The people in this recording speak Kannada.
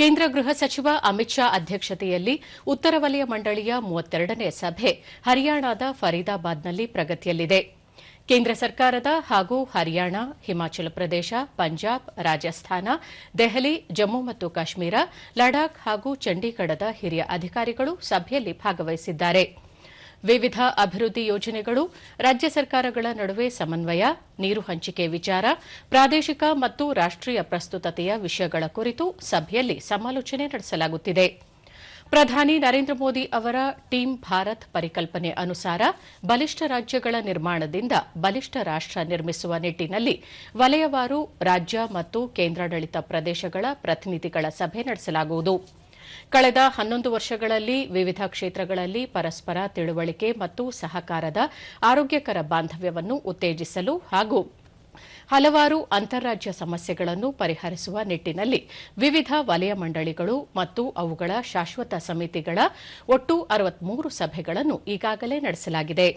ಕೇಂದ್ರ ಗೃಹ ಸಚಿವ ಅಮಿತ್ ಶಾ ಅಧ್ಯಕ್ಷತೆಯಲ್ಲಿ ಉತ್ತರ ವಲಯ ಮಂಡಳಿಯ ಮೂವತ್ತೆರಡನೇ ಸಭೆ ಹರಿಯಾಣದ ಫರೀದಾಬಾದ್ನಲ್ಲಿ ಪ್ರಗತಿಯಲ್ಲಿದೆ. ಕೇಂದ್ರ ಸರ್ಕಾರದ ಹಾಗೂ ಹರಿಯಾಣ, ಹಿಮಾಚಲ ಪ್ರದೇಶ, ಪಂಜಾಬ್, ರಾಜಸ್ಥಾನ, ದೆಹಲಿ, ಜಮ್ಮು ಮತ್ತು ಕಾಶ್ಮೀರ, ಲಡಾಖ್ ಹಾಗೂ ಚಂಡೀಗಢದ ಹಿರಿಯ ಅಧಿಕಾರಿಗಳು ಸಭೆಯಲ್ಲಿ ಭಾಗವಹಿಸಿದ್ದಾರೆ. ವಿವಿಧ ಅಭಿವೃದ್ಧಿ ಯೋಜನೆಗಳು, ರಾಜ್ಯ ಸರ್ಕಾರಗಳ ನಡುವೆ ಸಮನ್ವಯ, ನೀರು ಹಂಚಿಕೆ ವಿಚಾರ, ಪ್ರಾದೇಶಿಕ ಮತ್ತು ರಾಷ್ಟೀಯ ಪ್ರಸ್ತುತತೆಯ ವಿಷಯಗಳ ಕುರಿತು ಸಭೆಯಲ್ಲಿ ಸಮಾಲೋಚನೆ ನಡೆಸಲಾಗುತ್ತಿದೆ. ಪ್ರಧಾನಿ ನರೇಂದ್ರ ಮೋದಿ ಅವರ ಟೀಮ್ ಭಾರತ್ ಪರಿಕಲ್ಪನೆ ಅನುಸಾರ ಬಲಿಷ್ಠ ರಾಜ್ಯಗಳ ನಿರ್ಮಾಣದಿಂದ ಬಲಿಷ್ಠ ರಾಷ್ಟ ನಿರ್ಮಿಸುವ ನಿಟ್ಟಿನಲ್ಲಿ ವಲಯವಾರು ರಾಜ್ಯ ಮತ್ತು ಕೇಂದ್ರಾಡಳಿತ ಪ್ರದೇಶಗಳ ಪ್ರತಿನಿಧಿಗಳ ಸಭೆ ನಡೆಸಲಾಗುವುದು. ಕಳೆದ ಹನ್ನೊಂದು ವರ್ಷಗಳಲ್ಲಿ ವಿವಿಧ ಕ್ಷೇತ್ರಗಳಲ್ಲಿ ಪರಸ್ಪರ ತಿಳುವಳಿಕೆ ಮತ್ತು ಸಹಕಾರದ ಆರೋಗ್ಯಕರ ಬಾಂಧವ್ಯವನ್ನು ಉತ್ತೇಜಿಸಲು ಹಾಗೂ ಹಲವಾರು ಅಂತಾರಾಜ್ಯ ಸಮಸ್ಯೆಗಳನ್ನು ಪರಿಹರಿಸುವ ನಿಟ್ಟಿನಲ್ಲಿ ವಿವಿಧ ವಲಯ ಮಂಡಳಿಗಳು ಮತ್ತು ಅವುಗಳ ಶಾಶ್ವತ ಸಮಿತಿಗಳ ಒಟ್ಟು ಅರವತ್ಮೂರು ಸಭೆಗಳನ್ನು ಈಗಾಗಲೇ ನಡೆಸಲಾಗಿದೆ.